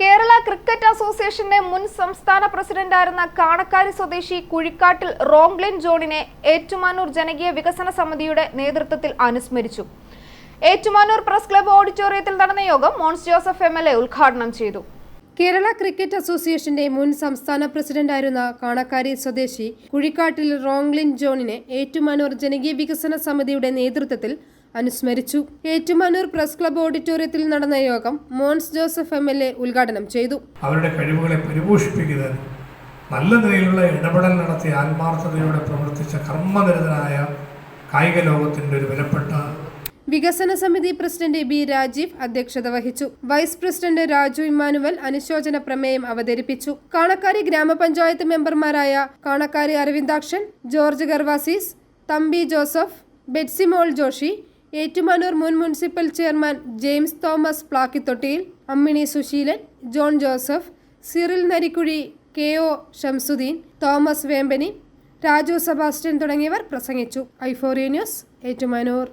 Kerala cricket അസോസിയേഷന്റെ മുൻ സംസ്ഥാന പ്രസിഡന്റായിരുന്ന കാണക്കാരി സ്വദേശി കുഴിക്കാട്ടിൽ റോംഗ്ലിൻ ജോണിനെ ഏറ്റുമാനൂർ ജനകീയ വികസന സമിതിയുടെ നേതൃത്വത്തിൽ അനുസ്മരിച്ചു. ഏറ്റുമാനൂർ പ്രസ് ക്ലബ്ബ് ഓഡിറ്റോറിയത്തിൽ നടന്ന യോഗം Mons Joseph M L A ഉദ്ഘാടനം ചെയ്തു. കേരള ക്രിക്കറ്റ് അസോസിയേഷന്റെ മുൻ സംസ്ഥാന പ്രസിഡന്റായിരുന്ന കാണക്കാരി സ്വദേശി കുഴിക്കാട്ടിൽ റോങ്ലിൻ ജോണിനെ ഏറ്റുമാനൂർ ജനകീയ വികസന സമിതിയുടെ നേതൃത്വത്തിൽ അനുസ്മരിച്ചു. ഏറ്റുമാനൂർ പ്രസ് ക്ലബ് ഓഡിറ്റോറിയത്തിൽ നടന്ന യോഗം Mons Joseph M L A ഉദ്ഘാടനം ചെയ്തു. അവരുടെ കഴിവുകളെ പരിപോഷിപ്പിക്കുന്നതിന് നല്ല നിലയിലുള്ള ഇടപെടൽ നടത്തി ആത്മാർത്ഥതയോടെ പ്രവർത്തിച്ച കർമ്മനിരതനായ കായിക ലോകത്തിന്റെ ഒരു വിലപ്പെട്ട വികസന സമിതി പ്രസിഡന്റ് ബി രാജീവ് അധ്യക്ഷത വഹിച്ചു. വൈസ് പ്രസിഡന്റ് രാജു ഇമ്മാനുവൽ അനുശോചന പ്രമേയം അവതരിപ്പിച്ചു. കാണക്കാരി ഗ്രാമപഞ്ചായത്ത് മെമ്പർമാരായ കാണക്കാരി അരവിന്ദാക്ഷൻ ജോർജ് ഗർവാസീസ് തമ്പി ജോസഫ് ബെറ്റ്സിമോൾ ജോഷി ഏറ്റുമാനൂർ മുൻ municipal chairman James Thomas Plakkithottiyil Ammini Susheelan John Joseph Cyril Narikuzhi K O Shamsuddin Thomas Vempany Raju Sebastian തുടങ്ങിയവർ പ്രസംഗിച്ചു. ഐഫോറിയ ന്യൂസ് ഏറ്റുമാനൂർ.